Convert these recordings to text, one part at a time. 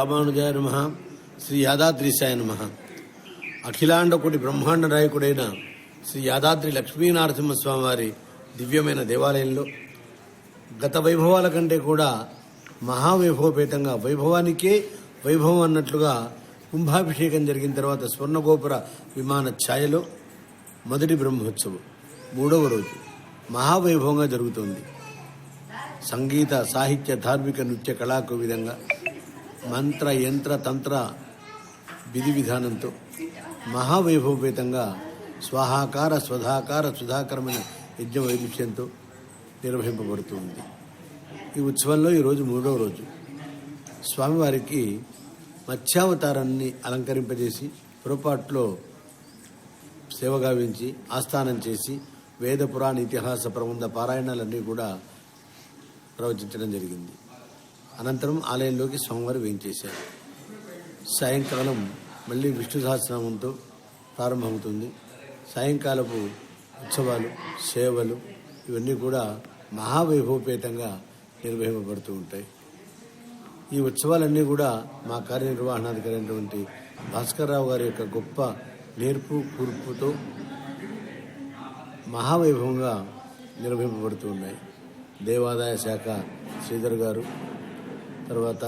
రామానుజాయ నమ. శ్రీ యాదాద్రీశాయ నమ. అఖిలాండకుడి బ్రహ్మాండ నాయకుడైన శ్రీ యాదాద్రి లక్ష్మీనరసింహస్వామి వారి దివ్యమైన దేవాలయంలో గత వైభవాల కంటే కూడా మహావైభవపేతంగా వైభవానికే వైభవం అన్నట్లుగా కుంభాభిషేకం జరిగిన తర్వాత స్వర్ణగోపుర విమాన ఛాయలో మొదటి బ్రహ్మోత్సవం. మూడవ రోజు మహావైభవంగా జరుగుతుంది. సంగీత సాహిత్య ధార్మిక నృత్య కళాకు విధంగా మంత్ర యంత్ర తంత్ర విధి విధానంతో మహావైభవపేతంగా స్వాహాకార స్వధాకార సుధాకరమైన యజ్ఞ వైవిధ్యంతో నిర్వహింపబడుతుంది. ఈ ఉత్సవంలో ఈరోజు మూడవ రోజు. స్వామివారికి మత్స్యావతారాన్ని అలంకరింపజేసి పొరపాట్లో సేవగావించి ఆస్థానం చేసి వేద పురాణ ఇతిహాస ప్రబంధ పారాయణాలన్నీ కూడా ప్రవచించడం జరిగింది. అనంతరం ఆలయంలోకి స్వామివారు వేయించేశారు. సాయంకాలం మళ్ళీ విష్ణు సహస్రనామంతో ప్రారంభమవుతుంది. సాయంకాలపు ఉత్సవాలు సేవలు ఇవన్నీ కూడా మహావైభవపేతంగా నిర్వహింపబడుతూ ఉంటాయి. ఈ ఉత్సవాలన్నీ కూడా మా కార్యనిర్వహణాధికారి అయినటువంటి భాస్కర్రావు గారి యొక్క గొప్ప నేర్పు కూర్పుతో మహావైభవంగా నిర్వహింపబడుతూ ఉన్నాయి. దేవాదాయ శాఖ శ్రీధర్ గారు తర్వాత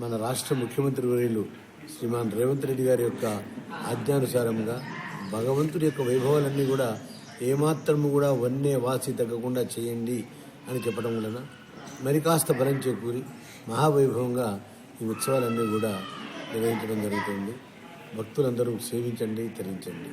మన రాష్ట్ర ముఖ్యమంత్రి వర్యులు శ్రీమాన్ రేవంత్ రెడ్డి గారి యొక్క ఆజ్ఞానుసారంగా భగవంతుడి యొక్క వైభవాలన్నీ కూడా ఏమాత్రము కూడా వన్నే వాసి తగ్గకుండా చేయండి అని చెప్పడం వలన మరి కాస్త బలం చేకూరి మహావైభవంగా ఈ ఉత్సవాలన్నీ కూడా నిర్వహించడం జరుగుతుంది. భక్తులందరూ సేవించండి తరించండి.